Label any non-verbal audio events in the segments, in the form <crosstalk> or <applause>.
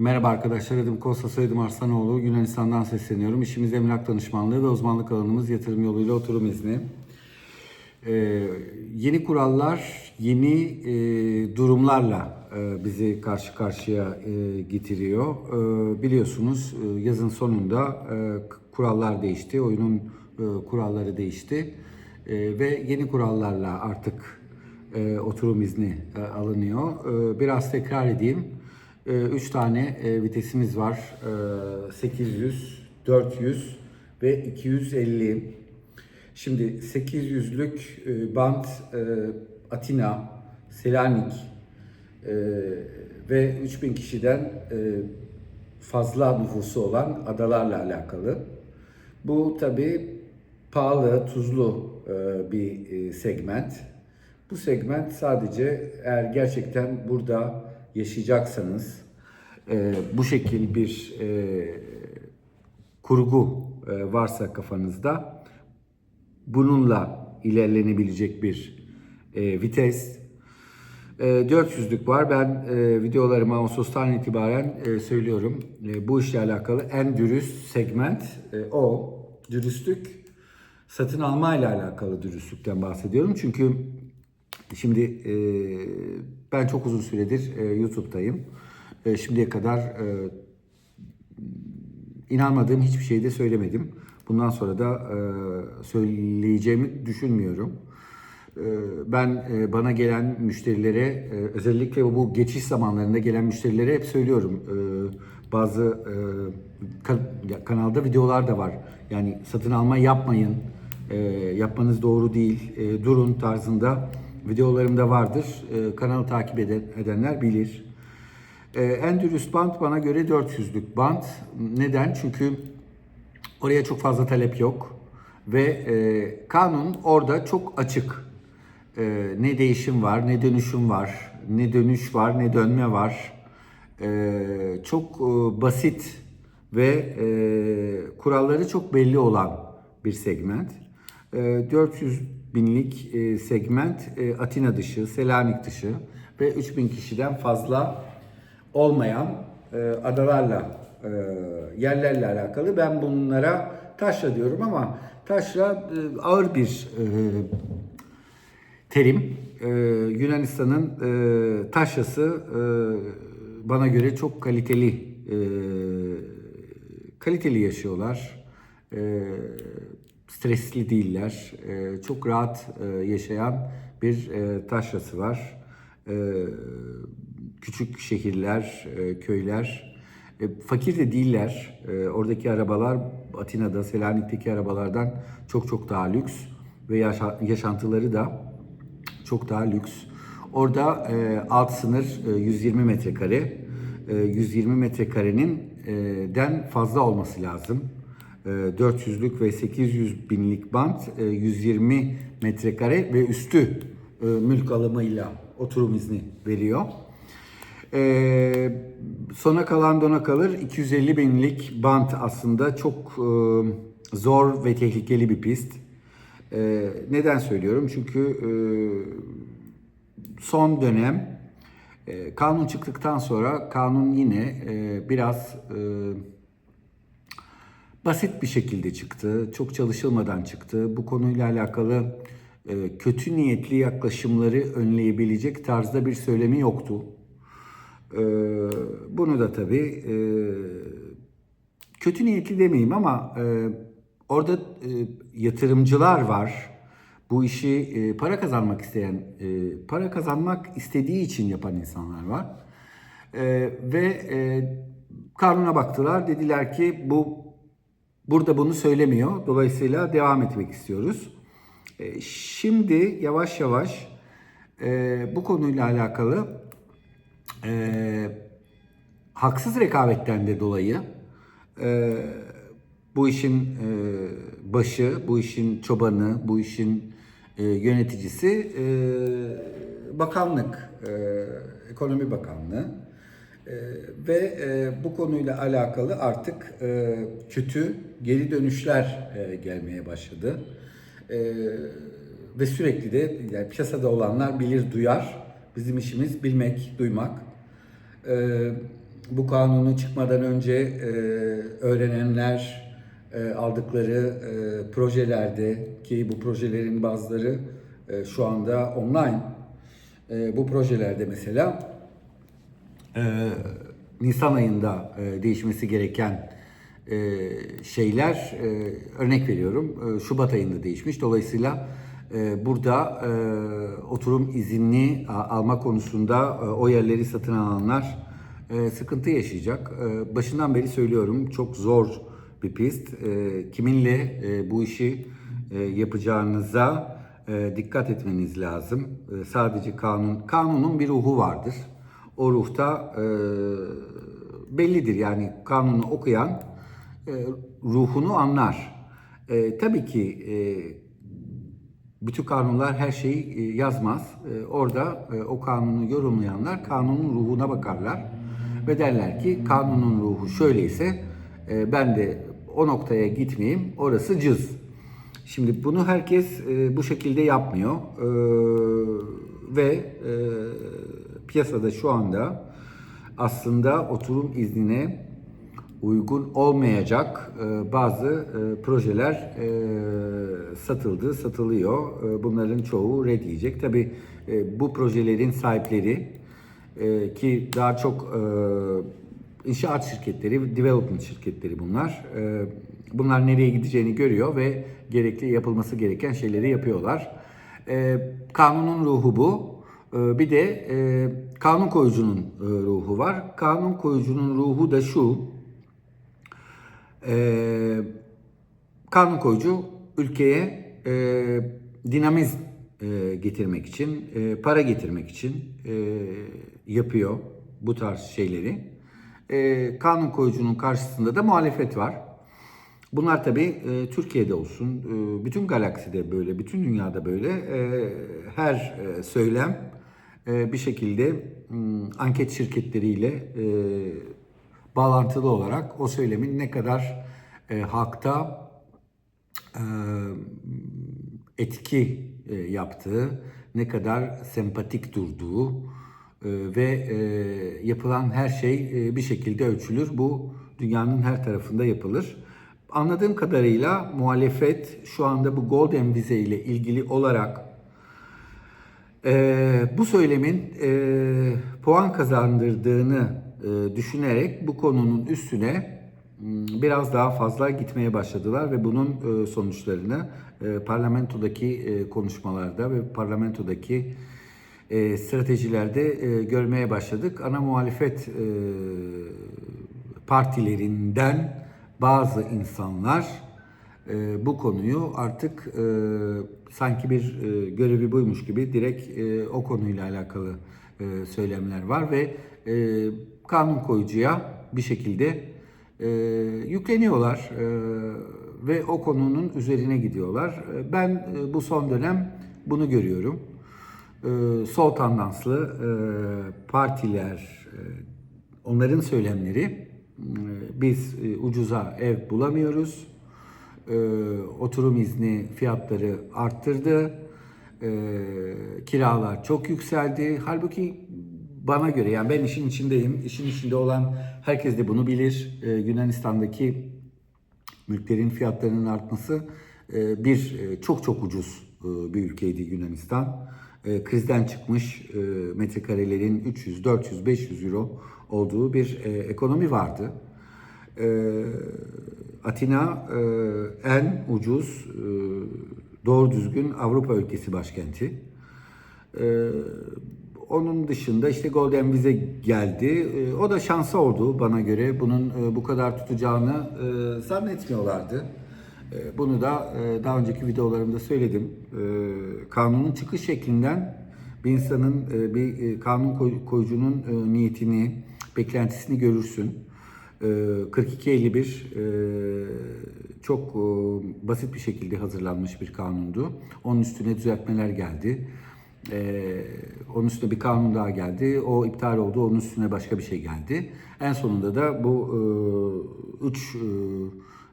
Merhaba arkadaşlar, adım Kosta Soyadım Arslanoğlu. Yunanistan'dan sesleniyorum. İşimiz emlak danışmanlığı ve uzmanlık alanımız yatırım yoluyla oturum izni. Ee, yeni kurallar, yeni e, durumlarla e, bizi karşı karşıya e, getiriyor. E, biliyorsunuz e, yazın sonunda e, kurallar değişti, oyunun e, kuralları değişti. E, ve yeni kurallarla artık e, oturum izni e, alınıyor. E, biraz tekrar edeyim. 3 tane e, vitesimiz var. E, 800, 400 ve 250. Şimdi 800'lük e, band e, Atina, Selanik ve 3000 kişiden fazla nüfusu olan adalarla alakalı. Bu tabi pahalı, tuzlu bir segment. Bu segment sadece eğer gerçekten burada yaşayacaksanız e, bu şekil bir e, kurgu e, varsa kafanızda bununla ilerlenebilecek bir e, vites. E, 400'lük var. Ben e, videolarıma Ağustos'tan itibaren e, söylüyorum. E, bu işle alakalı en dürüst segment e, o. Dürüstlük satın alma ile alakalı dürüstlükten bahsediyorum. Çünkü şimdi e, ben çok uzun süredir e, YouTube'dayım. E, şimdiye kadar e, inanmadığım hiçbir şeyi de söylemedim. Bundan sonra da e, söyleyeceğimi düşünmüyorum. E, ben e, bana gelen müşterilere, e, özellikle bu geçiş zamanlarında gelen müşterilere hep söylüyorum. E, bazı e, kanalda videolar da var. Yani satın alma yapmayın, e, yapmanız doğru değil, e, durun tarzında videolarımda vardır. E, kanalı takip eden, edenler bilir. Ee, en dürüst bant bana göre 400'lük bant. Neden? Çünkü oraya çok fazla talep yok ve e, kanun orada çok açık. E, ne değişim var, ne dönüşüm var, ne dönüş var, ne dönme var. E, çok e, basit ve e, kuralları çok belli olan bir segment. E, 400 binlik e, segment e, Atina dışı, Selanik dışı ve 3000 kişiden fazla olmayan e, adalarla, e, yerlerle alakalı. Ben bunlara taşra diyorum ama taşra e, ağır bir e, terim. E, Yunanistan'ın e, taşrası e, bana göre çok kaliteli e, kaliteli yaşıyorlar. E, stresli değiller. E, çok rahat e, yaşayan bir e, taşrası var. E, küçük şehirler, e, köyler e, fakir de değiller. E, oradaki arabalar Atina'da, Selanik'teki arabalardan çok çok daha lüks ve yaşa- yaşantıları da çok daha lüks. Orada e, alt sınır e, 120 metrekare. E, 120 metrekarenin e, den fazla olması lazım. E, 400'lük ve 800 binlik bant e, 120 metrekare ve üstü e, mülk alımıyla oturum izni veriyor. Ee, sona kalan dona kalır. 250 binlik bant aslında çok e, zor ve tehlikeli bir pist. Ee, neden söylüyorum? Çünkü e, son dönem e, kanun çıktıktan sonra kanun yine e, biraz e, basit bir şekilde çıktı. Çok çalışılmadan çıktı. Bu konuyla alakalı e, kötü niyetli yaklaşımları önleyebilecek tarzda bir söylemi yoktu. E, bunu da tabii e, kötü niyetli demeyeyim ama orada yatırımcılar var. Bu işi para kazanmak isteyen, para kazanmak istediği için yapan insanlar var. Ve kanuna baktılar. Dediler ki bu burada bunu söylemiyor. Dolayısıyla devam etmek istiyoruz. E, şimdi yavaş yavaş e, bu konuyla alakalı e, haksız rekabetten de dolayı bu işin başı, bu işin çobanı, bu işin yöneticisi bakanlık, ekonomi bakanlığı ve e, bu konuyla alakalı artık e, kötü geri dönüşler e, gelmeye başladı. E, ve sürekli de yani piyasada olanlar bilir, duyar. Bizim işimiz bilmek, duymak. Ee, bu kanunu çıkmadan önce öğrenenler aldıkları projelerde ki bu projelerin bazıları şu anda online. Bu projelerde mesela e, Nisan ayında e, değişmesi gereken e, şeyler e, örnek veriyorum e, Şubat ayında değişmiş. Dolayısıyla e, burada e, oturum izinli alma konusunda e, o yerleri satın alanlar e, sıkıntı yaşayacak. E, başından beri söylüyorum çok zor bir pist. E, kiminle e, bu işi e, yapacağınıza e, dikkat etmeniz lazım. E, sadece kanun, kanunun bir ruhu vardır. O ruhta e, bellidir yani kanunu okuyan e, ruhunu anlar. E, tabii ki e, bütün kanunlar her şeyi e, yazmaz. E, Orada e, o kanunu yorumlayanlar kanunun ruhuna bakarlar ve derler ki kanunun ruhu şöyleyse e, ben de o noktaya gitmeyeyim orası cız. Şimdi bunu herkes e, bu şekilde yapmıyor E, ve e, piyasada şu anda aslında oturum iznine uygun olmayacak e, bazı e, projeler e, satıldı, satılıyor. Bunların çoğu red yiyecek. Tabii e, bu projelerin sahipleri ki daha çok inşaat şirketleri, development şirketleri bunlar. Bunlar nereye gideceğini görüyor ve gerekli yapılması gereken şeyleri yapıyorlar. Kanunun ruhu bu. E, bir de e, kanun koyucunun e, ruhu var. Kanun koyucunun ruhu da şu. Ee, kanun koyucu ülkeye e, dinamizm e, getirmek için, e, para getirmek için e, yapıyor bu tarz şeyleri. E, kanun koyucunun karşısında da muhalefet var. Bunlar tabii e, Türkiye'de olsun, e, bütün galakside böyle, bütün dünyada böyle. E, her e, söylem e, bir şekilde m, anket şirketleriyle e, bağlantılı olarak o söylemin ne kadar e, halkta e, etki e, yaptığı, ne kadar sempatik durduğu e, ve e, yapılan her şey e, bir şekilde ölçülür. Bu dünyanın her tarafında yapılır. Anladığım kadarıyla muhalefet şu anda bu Golden Vize ile ilgili olarak ee, bu söylemin e, puan kazandırdığını e, düşünerek bu konunun üstüne biraz daha fazla gitmeye başladılar ve bunun e, sonuçlarını e, parlamentodaki e, konuşmalarda ve parlamentodaki e, stratejilerde e, görmeye başladık. Ana muhalefet e, partilerinden bazı insanlar e, bu konuyu artık e, sanki bir e, görevi buymuş gibi direkt e, o konuyla alakalı e, söylemler var ve e, kanun koyucuya bir şekilde e, yükleniyorlar e, ve o konunun üzerine gidiyorlar. E, Ben e, bu son dönem bunu görüyorum. E, sol tandanslı e, partiler, e, onların söylemleri e, biz e, ucuza ev bulamıyoruz e, oturum izni fiyatları arttırdı. E, kiralar çok yükseldi. Halbuki bana göre yani ben işin içindeyim. İşin içinde olan herkes de bunu bilir. E, Yunanistan'daki mülklerin fiyatlarının artması e, bir e, çok çok ucuz e, bir ülkeydi Yunanistan. E, Krizden çıkmış e, metrekarelerin 300, 400, 500 euro olduğu bir e, ekonomi vardı. E, Atina e, en ucuz e, doğru düzgün Avrupa ülkesi başkenti. E, onun dışında işte Golden Vize geldi. E, o da şansı oldu bana göre. Bunun e, bu kadar tutacağını e, zannetmiyorlardı. E, bunu da e, daha önceki videolarımda söyledim. E, kanunun çıkış şeklinden bir insanın, e, bir e, kanun koy- koyucunun e, niyetini, beklentisini görürsün. E, 4251 e, çok e, basit bir şekilde hazırlanmış bir kanundu. Onun üstüne düzeltmeler geldi. Ee, onun üstüne bir kanun daha geldi. O iptal oldu. Onun üstüne başka bir şey geldi. En sonunda da bu e, üç e,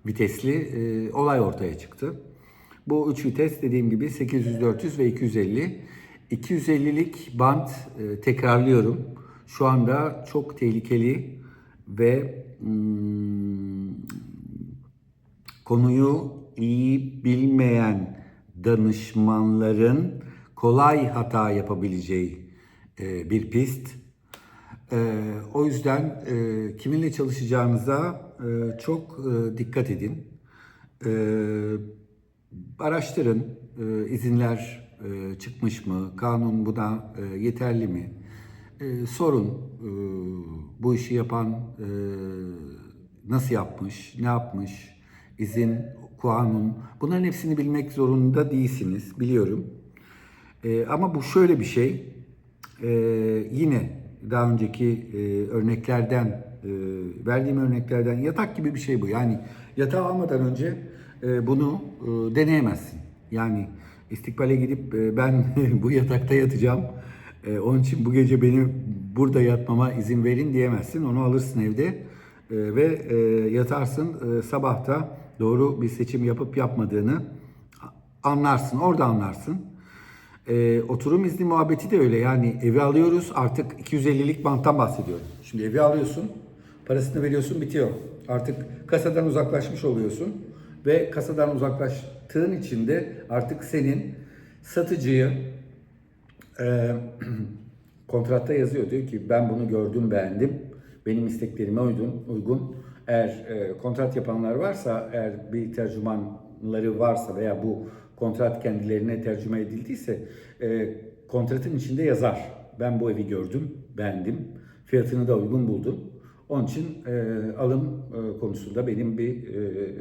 vitesli e, olay ortaya çıktı. Bu üç vites dediğim gibi 800, 400 ve 250. 250'lik band e, tekrarlıyorum. Şu anda çok tehlikeli ve konuyu iyi bilmeyen danışmanların kolay hata yapabileceği e, bir pist. E, o yüzden e, kiminle çalışacağınıza çok dikkat edin. Araştırın izinler çıkmış mı, kanun buna e, yeterli mi? E, sorun e, bu işi yapan e, nasıl yapmış, ne yapmış, izin, kanun bunların hepsini bilmek zorunda değilsiniz biliyorum. E, ama bu şöyle bir şey e, yine daha önceki e, örneklerden e, verdiğim örneklerden yatak gibi bir şey bu. Yani yatağı almadan önce e, bunu e, deneyemezsin. Yani istikbale gidip e, ben <laughs> bu yatakta yatacağım. E, onun için bu gece beni burada yatmama izin verin diyemezsin. Onu alırsın evde e, ve e, yatarsın. E, sabahta doğru bir seçim yapıp yapmadığını anlarsın. Orada anlarsın. E, oturum izni muhabbeti de öyle. Yani evi alıyoruz artık 250'lik banttan bahsediyorum. Şimdi evi alıyorsun, parasını veriyorsun bitiyor. Artık kasadan uzaklaşmış oluyorsun ve kasadan uzaklaştığın için de artık senin satıcıyı e, <clears throat> kontratta yazıyor. Diyor ki ben bunu gördüm beğendim. Benim isteklerime uygun. uygun. Eğer e, kontrat yapanlar varsa, eğer bir tercümanları varsa veya bu kontrat kendilerine tercüme edildiyse e, kontratın içinde yazar. Ben bu evi gördüm, beğendim. Fiyatını da uygun buldum. Onun için e, alım e, konusunda benim bir e,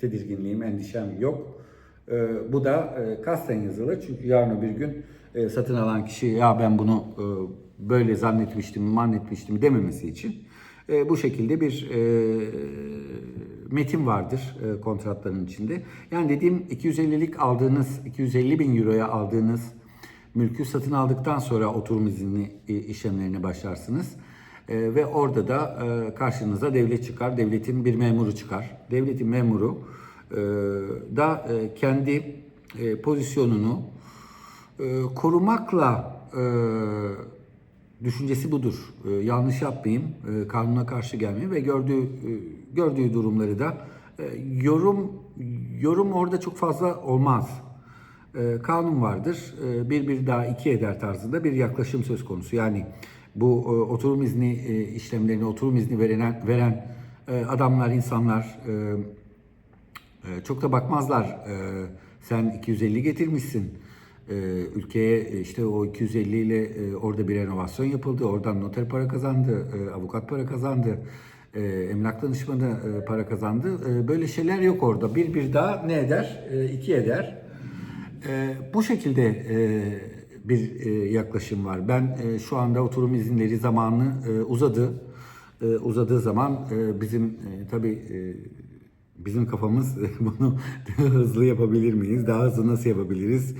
tedirginliğim, endişem yok. E, bu da e, kasten yazılır çünkü yarın bir gün e, satın alan kişi ya ben bunu e, böyle zannetmiştim, mannetmiştim dememesi için e, bu şekilde bir e, metin vardır e, kontratların içinde. Yani dediğim 250'lik aldığınız, 250 bin euroya aldığınız mülkü satın aldıktan sonra oturum izinli e, işlemlerine başlarsınız. E, ve orada da e, karşınıza devlet çıkar, devletin bir memuru çıkar. Devletin memuru e, da e, kendi e, pozisyonunu korumakla e, düşüncesi budur. E, yanlış yapmayayım, e, kanuna karşı gelmeyeyim ve gördüğü e, gördüğü durumları da yorum yorum orada çok fazla olmaz. Kanun vardır. Bir bir daha iki eder tarzında bir yaklaşım söz konusu. Yani bu oturum izni işlemlerini, oturum izni veren veren adamlar, insanlar çok da bakmazlar. Sen 250 getirmişsin. E, ülkeye e, işte o 250 ile e, orada bir renovasyon yapıldı. Oradan noter para kazandı, e, avukat para kazandı, emlak danışmanı para kazandı. Böyle şeyler yok orada. Bir bir daha ne eder? E, iki eder. Bu şekilde bir yaklaşım var. Ben şu anda oturum izinleri zamanı uzadı. Uzadığı zaman bizim e, tabii bizim kafamız <laughs> bunu <laughs> hızlı yapabilir miyiz? Daha hızlı nasıl yapabiliriz?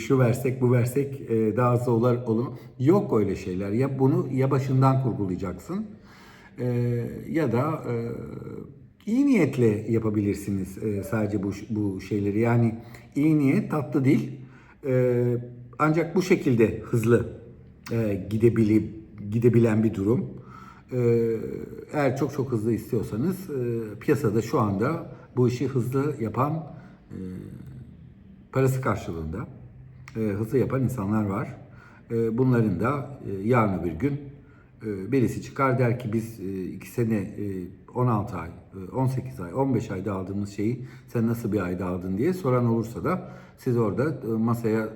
Şu versek bu versek e, daha hızlı olur, olur. Yok öyle şeyler. Ya bunu ya başından kurgulayacaksın e, ya da e, iyi niyetle yapabilirsiniz sadece bu bu şeyleri. Yani iyi niyet tatlı dil. Ancak bu şekilde hızlı gidebilip gidebilen bir durum. E, eğer çok çok hızlı istiyorsanız e, piyasada şu anda bu işi hızlı yapan e, parası karşılığında e, hızlı yapan insanlar var. Bunların da yarın bir gün birisi çıkar der ki biz 2 sene, e, 16 ay, e, 18 ay, 15 ayda aldığımız şeyi sen nasıl bir ayda aldın diye soran olursa da siz orada masaya,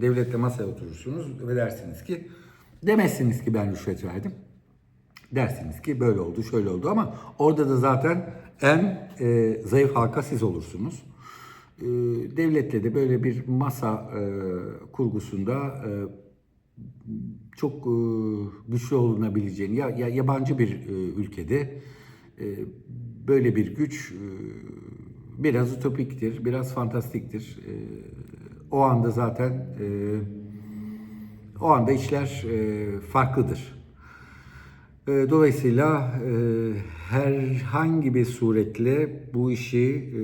devletle masaya oturursunuz ve dersiniz ki demezsiniz ki ben rüşvet verdim. Dersiniz ki böyle oldu, şöyle oldu ama orada da zaten en e, zayıf halka siz olursunuz. E, devletle de böyle bir masa e, kurgusunda e, çok e, güçlü olunabileceğini ya, ya yabancı bir e, ülkede e, böyle bir güç e, biraz ütopiktir, biraz fantastiktir. E, o anda zaten e, o anda işler e, farklıdır. E, Dolayısıyla e, herhangi bir suretle bu işi e,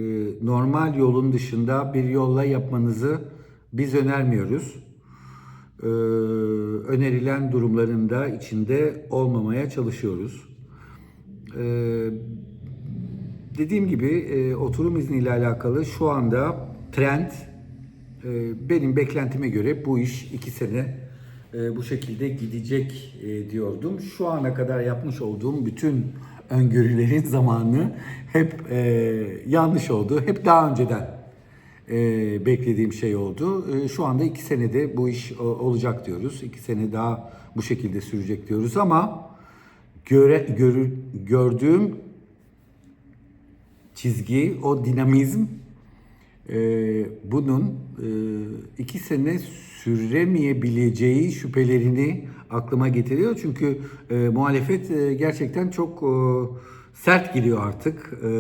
normal yolun dışında bir yolla yapmanızı biz önermiyoruz. E, önerilen durumlarında içinde olmamaya çalışıyoruz. e, dediğim gibi e, oturum izniyle alakalı şu anda trend benim beklentime göre bu iş iki sene bu şekilde gidecek e, diyordum. Şu ana kadar yapmış olduğum bütün öngörülerin <laughs> zamanı hep e, yanlış oldu. Hep daha önceden e, beklediğim şey oldu. E, şu anda iki senede bu iş olacak diyoruz. İki sene daha bu şekilde sürecek diyoruz ama göre, görü- gördüğüm çizgi, o dinamizm e, bunun e, iki sene süremeyebileceği şüphelerini aklıma getiriyor. Çünkü e, muhalefet e, gerçekten çok e, sert giriyor artık. E,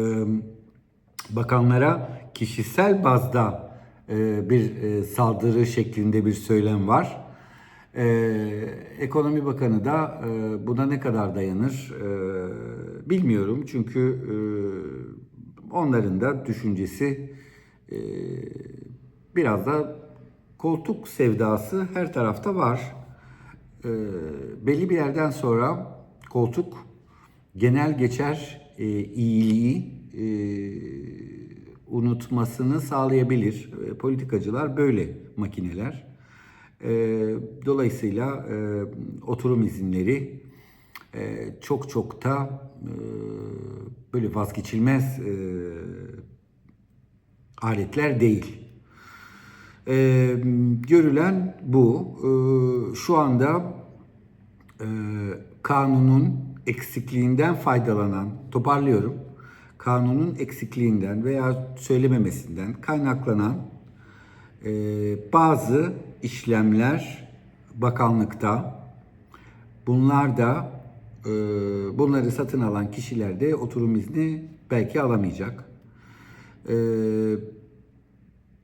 bakanlara kişisel bazda e, bir e, saldırı şeklinde bir söylem var. E, Ekonomi Bakanı da e, buna ne kadar dayanır e, bilmiyorum. Çünkü e, onların da düşüncesi e, biraz da koltuk sevdası her tarafta var. E, belli bir yerden sonra koltuk genel geçer e, iyiliği e, unutmasını sağlayabilir. E, politikacılar böyle makineler. E, dolayısıyla e, oturum izinleri e, çok çok da e, böyle vazgeçilmez e, aletler değil. E, görülen bu. E, şu anda e, kanunun eksikliğinden faydalanan, toparlıyorum, kanunun eksikliğinden veya söylememesinden kaynaklanan e, bazı işlemler bakanlıkta, bunlar da e, bunları satın alan kişiler de oturum izni belki alamayacak. E,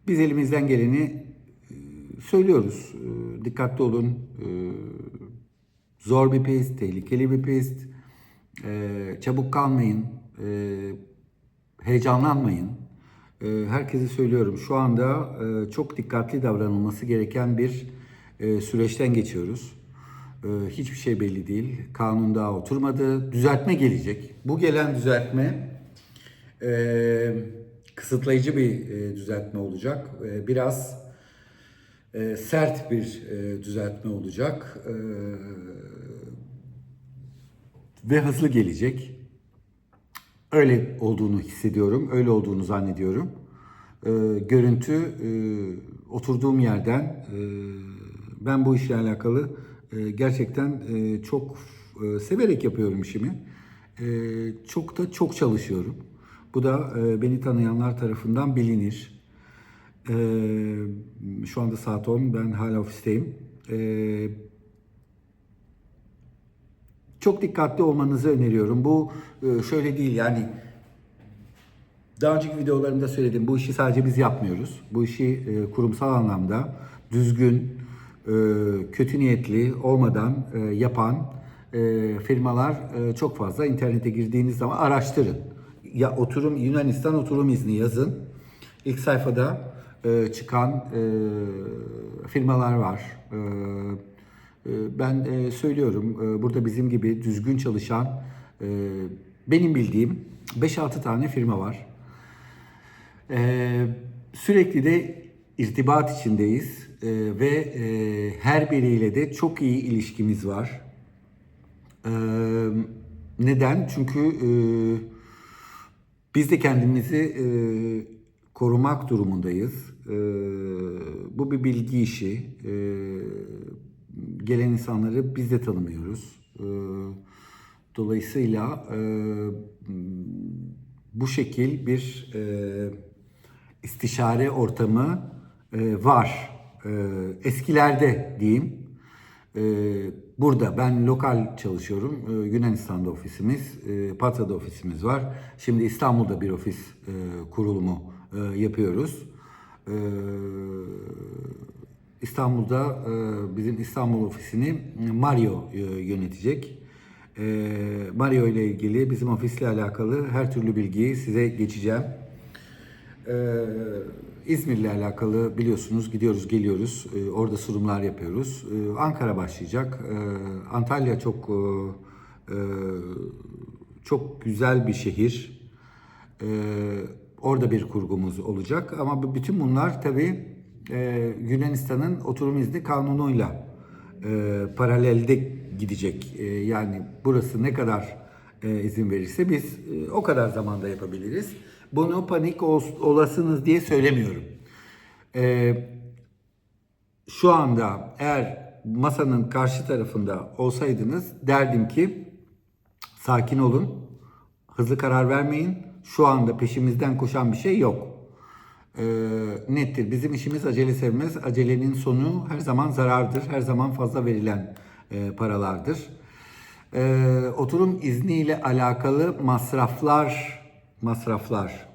biz elimizden geleni e, söylüyoruz. E, dikkatli olun. E, zor bir pist, tehlikeli bir pist. Çabuk kalmayın. Heyecanlanmayın. Herkese söylüyorum. Şu anda e, çok dikkatli davranılması gereken bir e, süreçten geçiyoruz. Hiçbir şey belli değil. Kanun daha oturmadı. Düzeltme gelecek. Bu gelen düzeltme e, kısıtlayıcı bir e, düzeltme olacak. E, biraz e, sert bir düzeltme olacak ve hızlı gelecek. Öyle olduğunu hissediyorum, öyle olduğunu zannediyorum. Görüntü oturduğum yerden ben bu işle alakalı gerçekten çok severek yapıyorum işimi. Çok da çok çalışıyorum. Bu da e, beni tanıyanlar tarafından bilinir. Ee, şu anda saat 10. Ben hala ofisteyim. Ee, çok dikkatli olmanızı öneriyorum. Bu e, şöyle değil yani daha önceki videolarımda söyledim. Bu işi sadece biz yapmıyoruz. Bu işi e, kurumsal anlamda düzgün, e, kötü niyetli olmadan e, yapan e, firmalar e, çok fazla. İnternete girdiğiniz zaman araştırın. Ya oturum Yunanistan oturum izni yazın. İlk sayfada e, çıkan e, firmalar var. E, e, ben e, söylüyorum e, burada bizim gibi düzgün çalışan e, benim bildiğim 5-6 tane firma var. Ee, sürekli de irtibat içindeyiz Ee, ve e, her biriyle de çok iyi ilişkimiz var. Ee, neden? Çünkü e, biz de kendimizi e, korumak durumundayız. Ee, bu bir bilgi işi. Ee, gelen insanları biz de tanımıyoruz. Ee, dolayısıyla e, bu şekil bir e, istişare ortamı e, var. E, eskilerde diyeyim. E, burada ben lokal çalışıyorum. E, Yunanistan'da ofisimiz, e, Patra'da ofisimiz var. Şimdi İstanbul'da bir ofis e, kurulumu e, yapıyoruz. İstanbul'da bizim İstanbul ofisini Mario e, yönetecek. Mario ile ilgili bizim ofisle alakalı her türlü bilgiyi size geçeceğim. Ee, İzmir'le alakalı biliyorsunuz gidiyoruz geliyoruz Ee, orada sunumlar yapıyoruz. Ee, Ankara başlayacak. Ee, Antalya çok e, e, çok güzel bir şehir. Orada bir kurgumuz olacak ama bütün bunlar tabii e, Yunanistan'ın oturum izni kanunuyla e, paralelde gidecek. E, yani burası ne kadar e, izin verirse biz e, o kadar zamanda yapabiliriz. Bunu panik ol- olasınız diye söylemiyorum. E, şu anda eğer masanın karşı tarafında olsaydınız derdim ki sakin olun, hızlı karar vermeyin. Şu anda peşimizden koşan bir şey yok. Ee, nettir. Bizim işimiz acele sevmez. Acelenin sonu her zaman zarardır. Her zaman fazla verilen e, paralardır. Ee, oturum izniyle alakalı masraflar, masraflar.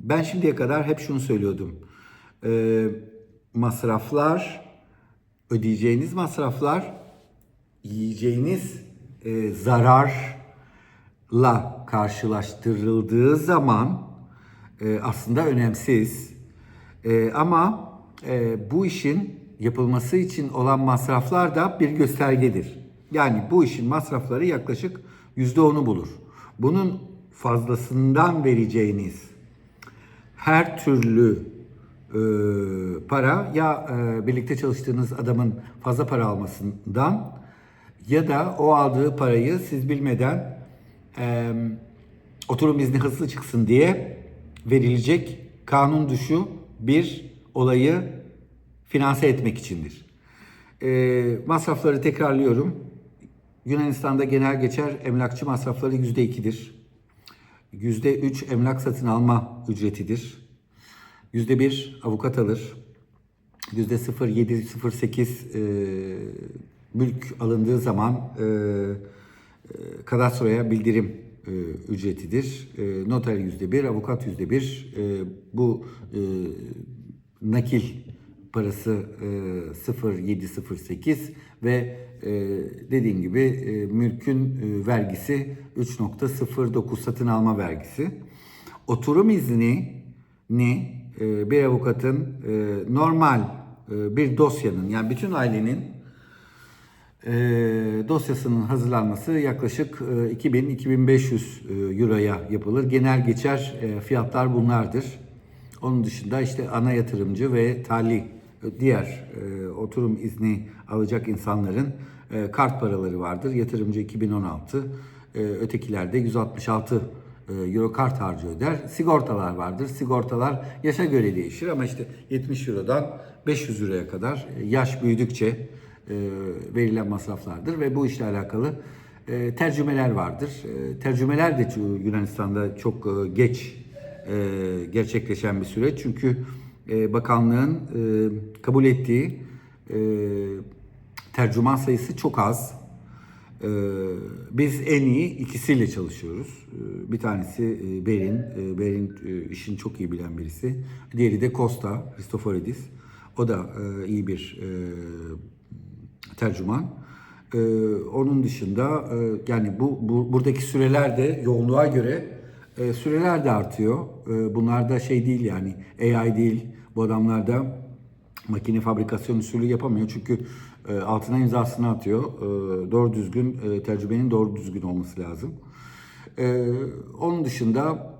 Ben şimdiye kadar hep şunu söylüyordum. Ee, masraflar, ödeyeceğiniz masraflar, yiyeceğiniz e, zararla karşılaştırıldığı zaman e, aslında önemsiz. E, ama e, bu işin yapılması için olan masraflar da bir göstergedir. Yani bu işin masrafları yaklaşık yüzde onu bulur. Bunun fazlasından vereceğiniz her türlü e, para ya e, birlikte çalıştığınız adamın fazla para almasından ya da o aldığı parayı siz bilmeden e, oturum izni hızlı çıksın diye verilecek kanun dışı bir olayı finanse etmek içindir. E, masrafları tekrarlıyorum. Yunanistan'da genel geçer emlakçı masrafları yüzde ikidir. Yüzde üç emlak satın alma ücretidir. Yüzde bir avukat alır. Yüzde 0.7-0.8 e, mülk alındığı zaman e, e, kadastroya bildirim e, ücretidir. E, noter yüzde bir, avukat yüzde bir. E, bu e, nakil parası e, 0.708 ve e, dediğim gibi e, mülkün e, vergisi 3.09 satın alma vergisi. Oturum izni ni e, bir avukatın e, normal e, bir dosyanın yani bütün ailenin e, dosyasının hazırlanması yaklaşık e, 2000-2500 e, euroya yapılır. Genel geçer e, fiyatlar bunlardır. Onun dışında işte ana yatırımcı ve tali diğer e, oturum izni alacak insanların e, kart paraları vardır. Yatırımcı 2016, e, ötekilerde 166 e, euro kart harcı öder. Sigortalar vardır. Sigortalar yaşa göre değişir ama işte 70 eurodan 500 euroya kadar e, yaş büyüdükçe e, verilen masraflardır ve bu işle alakalı e, tercümeler vardır. E, tercümeler de Yunanistan'da çok e, geç e, gerçekleşen bir süreç çünkü e, bakanlığın e, kabul ettiği e, tercüman sayısı çok az. Biz en iyi ikisiyle çalışıyoruz. Bir tanesi Berin. Berin e, işini çok iyi bilen birisi. Diğeri de Costa, Christoforidis. O da iyi bir tercüman. Onun dışında yani bu, bu buradaki süreler de yoğunluğa göre süreler de artıyor. Bunlar da şey değil yani AI değil. Bu adamlar da makine fabrikasyon usulü yapamıyor çünkü e, altına imzasını atıyor. E, doğru düzgün e, tercümenin doğru düzgün olması lazım. E, onun dışında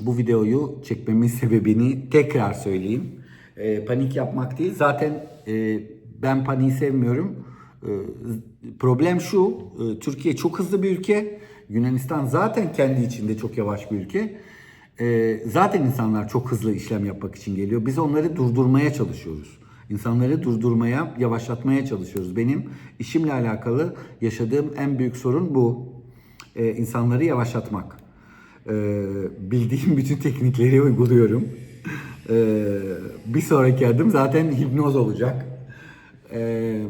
bu videoyu çekmemin sebebini tekrar söyleyeyim. Panik yapmak değil. Zaten ben paniği sevmiyorum. Problem şu, Türkiye çok hızlı bir ülke. Yunanistan zaten kendi içinde çok yavaş bir ülke. E, zaten insanlar çok hızlı işlem yapmak için geliyor. Biz onları durdurmaya çalışıyoruz. İnsanları durdurmaya, yavaşlatmaya çalışıyoruz. Benim işimle alakalı yaşadığım en büyük sorun bu. E, insanları yavaşlatmak. Ee, bildiğim <laughs> bütün teknikleri uyguluyorum. Ee, bir sonraki adım zaten hipnoz olacak. Ee,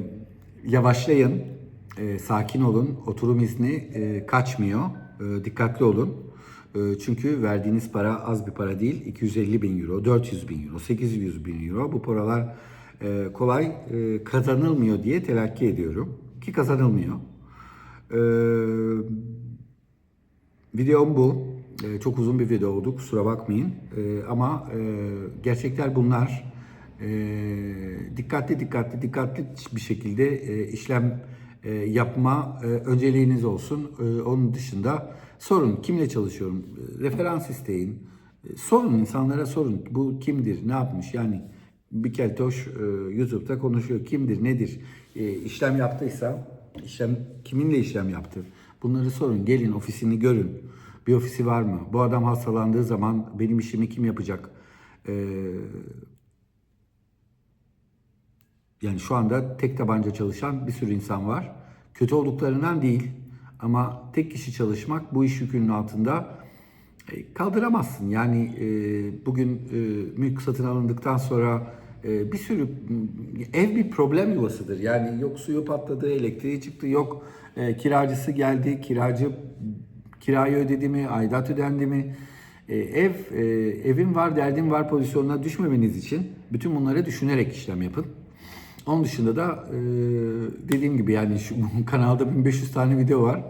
yavaşlayın, ee, sakin olun, oturum izni e, kaçmıyor, Ee, dikkatli olun. Ee, çünkü verdiğiniz para az bir para değil, 250 bin euro, 400 bin euro, 800 bin euro. Bu paralar e, kolay e, kazanılmıyor diye telakki ediyorum. Ki kazanılmıyor. Ee, Videom bu. Ee, çok uzun bir video oldu kusura bakmayın. Ama e, gerçekler bunlar. Dikkatli dikkatli dikkatli bir şekilde işlem e, yapma e, önceliğiniz olsun. E, onun dışında sorun kimle çalışıyorum? Referans isteyin. Sorun insanlara sorun. Bu kimdir? Ne yapmış? Yani bir keltoş YouTube'da konuşuyor. Kimdir? Nedir? E, işlem yaptıysa işlem kiminle işlem yaptı? Bunları sorun. Gelin ofisini görün. Bir ofisi var mı? Bu adam hastalandığı zaman benim işimi kim yapacak? Ee, yani şu anda tek tabanca çalışan bir sürü insan var. Kötü olduklarından değil ama tek kişi çalışmak bu iş yükünün altında e, kaldıramazsın. Yani e, bugün e, mülk satın alındıktan sonra bir sürü ev bir problem yuvasıdır. Yani yok suyu patladı, elektriği çıktı, yok kiracısı geldi, kiracı kirayı ödedi mi, aidat ödendi mi? Ev, e, evim var, derdim var pozisyonuna düşmemeniz için bütün bunları düşünerek işlem yapın. Onun dışında da e, dediğim gibi yani şu <laughs> kanalda 1500 tane video var.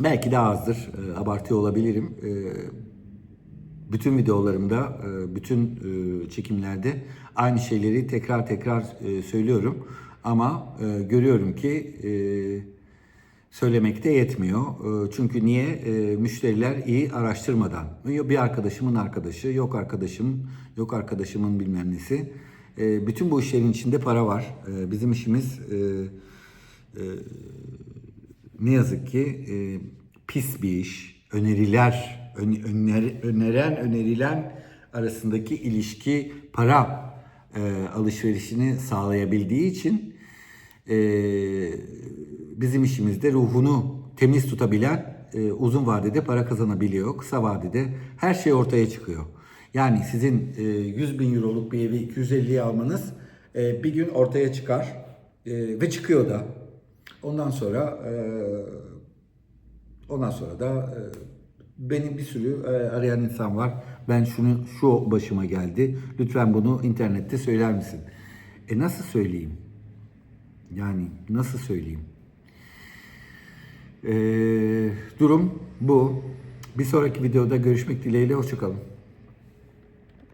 Belki daha azdır, e, abartıyor olabilirim. E, bütün videolarımda, e, bütün e, çekimlerde aynı şeyleri tekrar tekrar e, söylüyorum. Ama e, görüyorum ki e, söylemekte yetmiyor. E, Çünkü niye? E, Müşteriler iyi araştırmadan. Bir arkadaşımın arkadaşı, yok arkadaşım, yok arkadaşımın bilmem nesi. E, Bütün bu işlerin içinde para var. E, Bizim işimiz e, e, ne yazık ki e, pis bir iş. Öneriler, ön- öner- öneren, önerilen arasındaki ilişki para e, alışverişini sağlayabildiği için e, bizim işimizde ruhunu temiz tutabilen e, uzun vadede para kazanabiliyor. Kısa vadede her şey ortaya çıkıyor. Yani sizin e, 100 bin euroluk bir evi 250'ye almanız e, bir gün ortaya çıkar E, ve çıkıyor da. Ondan sonra e, ondan sonra da e, benim bir sürü e, arayan insan var. Ben şunu şu başıma geldi. Lütfen bunu internette söyler misin? E nasıl söyleyeyim? Yani nasıl söyleyeyim? Ee, durum bu. Bir sonraki videoda görüşmek dileğiyle. Hoşçakalın.